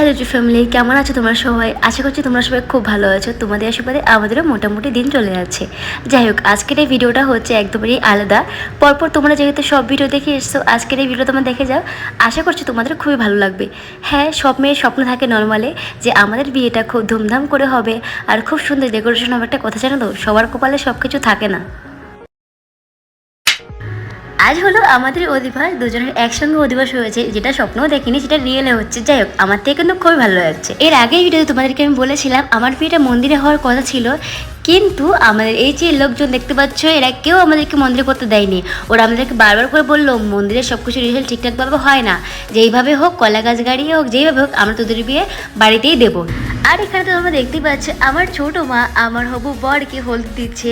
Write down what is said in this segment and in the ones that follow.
Hello জি family কেমন আছো তোমরা সবাই? আশা করছি তোমরা সবাই খুব ভালো আছো। তোমাদের আশীর্বাদে আমাদেরও মোটামুটি দিন চলে যাচ্ছে। যাই হোক, আজকের এই ভিডিওটা হচ্ছে একদমই আলাদা। পরপর তোমরা যেহেতু সব ভিডিও দেখে এসছো, আজকের এই ভিডিও তোমরা দেখে যাও। আশা করছি তোমাদের খুবই ভালো লাগবে। হ্যাঁ সব মেয়ের স্বপ্ন থাকে নর্মালে যে আমাদের বিয়েটা খুব ধুমধাম করে হবে। আর খুব সুন্দর ডেকোরেশন হবে, একটা কথা জানো তো? সবার কপালে সব কিছু থাকে না। আজ হলো আমাদের অধিবাস, দুজনের একসঙ্গে অধিবাস হয়েছে, যেটা স্বপ্নও দেখিনি, সেটা রিয়েলে হচ্ছে। যাই হোক, আমার থেকে কিন্তু খুবই ভালো লাগছে। এর আগেই ভিডিওতে তোমাদেরকে আমি বলেছিলাম, আমার বিয়েটা মন্দিরে হওয়ার কথা ছিল, কিন্তু আমাদের এই যে লোকজন দেখতে পাচ্ছ, এরা কেউ আমাদেরকে মন্দিরে করতে দেয়নি। ওরা আমাদেরকে বারবার করে বলল, মন্দিরে সব কিছু রিহার্সাল ঠিকঠাকভাবে হয় না। যেইভাবে হোক, কলা গাছ গাড়িয়ে হোক, যেইভাবে হোক, আমরা তোদের বিয়ে বাড়িতেই দেবো। আর এখানে তো তোমরা দেখতেই পাচ্ছ, আমার ছোট মা, আমার হবু বরকে হলদি দিচ্ছে।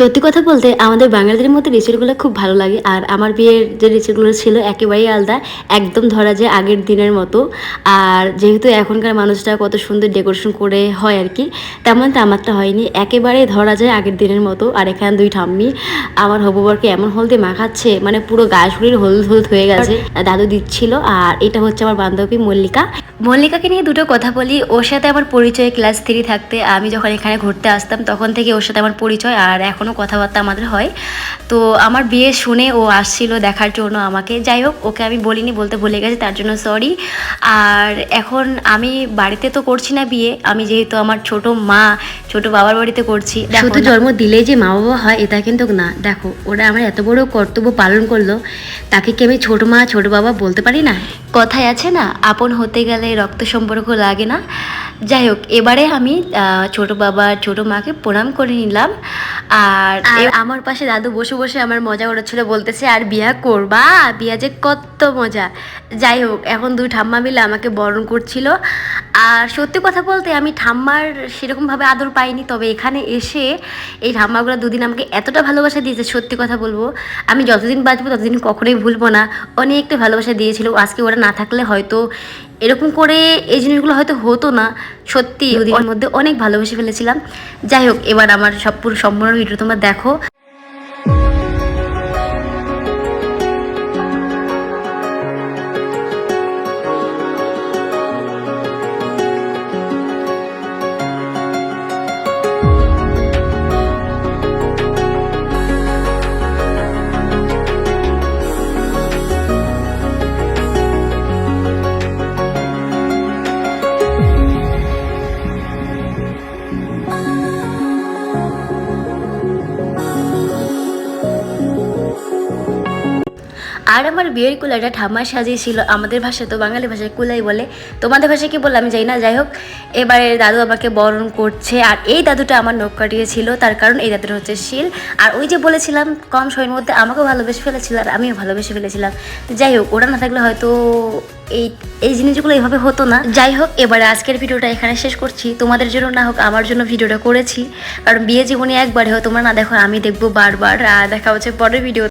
সত্যি কথা বলতে আমাদের বাঙালিদের মধ্যে রিচুয়ালগুলো খুব ভালো লাগে। আর আমার বিয়ের যে রিচুয়ালগুলো ছিল একেবারেই আলাদা, একদম ধরা যায় আগের দিনের মতো। আর যেহেতু এখনকার মানুষরা কত সুন্দর ডেকোরেশন করে হয় আর কি তেমনটা আমারটা হয়নি। একেবারে ধরা যায় আগের দিনের মতো। আর এখানে দুই ঠাম্মি, আমার হবুবরকে এমন হলদে মাখাচ্ছে মানে পুরো গা শরীর হলুদ হলুদ হয়ে গেছে। দাদু দিচ্ছিল, আর এটা হচ্ছে আমার বান্ধবী মল্লিকা। মল্লিকাকে নিয়ে দুটো কথা বলি। ওর সাথে আমার পরিচয় ক্লাস থ্রি থাকতে, আমি যখন এখানে ঘুরতে আসতাম, তখন থেকে ওর সাথে আমার পরিচয়, আর এখনও কথাবার্তা আমাদের হয়। তো আমার বিয়ে শুনে ও আসছিল দেখার জন্য আমাকে। যাই হোক ওকে আমি বলিনি বলতে ভুলে গেছি তার জন্য সরি আর এখন আমি বাড়িতে তো করছি না বিয়ে আমি যেহেতু আমার ছোট মা ছোট বাবার বাড়িতে করছি। শুধু জন্ম দিলেই যে মা বাবা হয় এটা কিন্তু না। দেখো ওরা আমার এত বড় কর্তব্য পালন করল তাকে কি আমি ছোট মা ছোট বাবা বলতে পারি না? কথায় আছে না আপন হতে গেলে রক্ত সম্পর্ক লাগে না। যাই হোক এবারে আমি ছোট বাবা ছোট মাকে প্রণাম করে নিলাম। আর এ- আমার পাশে দাদু বসে বসে আমার মজা ওড়াচ্ছিল বলতেছে আর বিয়া করবা? বিয়া যে কত মজা। যাই হোক এখন দুই ঠাম্মা মিলে আমাকে বরণ করছিল। আর সত্যি কথা বলতে আমি ঠাম্মার সেরকমভাবে আদর পাইনি তবে এখানে এসে এই ঠাম্মাগুলো দুদিন আমাকে এতটা ভালোবাসা দিয়েছে সত্যি কথা বলব। আমি যতদিন বাঁচবো ততদিন কখনোই ভুলবো না। অনেকটা ভালোবাসা দিয়েছিল। আজকে ওরা না থাকলে হয়তো এরকম করে এই জিনিসগুলো হয়তো হতো না। সত্যি দুদিনের মধ্যে অনেক ভালোবেসে ফেলেছিলাম। যাই হোক এবার আমার সব পুরো সম্পূর্ণ ভিডিও তোমরা দেখো। আর আমার বিয়ের কুলাটা ঠাম্মা সাজিয়েছিল আমাদের ভাষায় তো বাঙালি ভাষায় কুলাই বলে। তোমাদের ভাষায় কি আমি জানি না। যাই হোক, এবারে দাদু আমাকে বরণ করছে। আর এই দাদুটা আমার নখ কাটিয়েছিল তার কারণ এই দাদুটা হচ্ছে শিল। আর ওই যে বলেছিলাম, কম সময়ের মধ্যে আমাকেও ভালোবেসে ফেলেছিল আর আমিও ভালোবেসে ফেলেছিলাম। যাই হোক, ওরা না থাকলে হয়তো এই এই জিনিসগুলো এইভাবে হতো না। যাই হোক, এবারে আজকের ভিডিওটা এখানে শেষ করছি। তোমাদের জন্য না হোক, আমার জন্য ভিডিওটা করেছি। কারণ বিয়ে জীবনে একবারে হোক তোমরা না দেখো, আমি দেখব বারবার। আর দেখা হচ্ছে পরের ভিডিও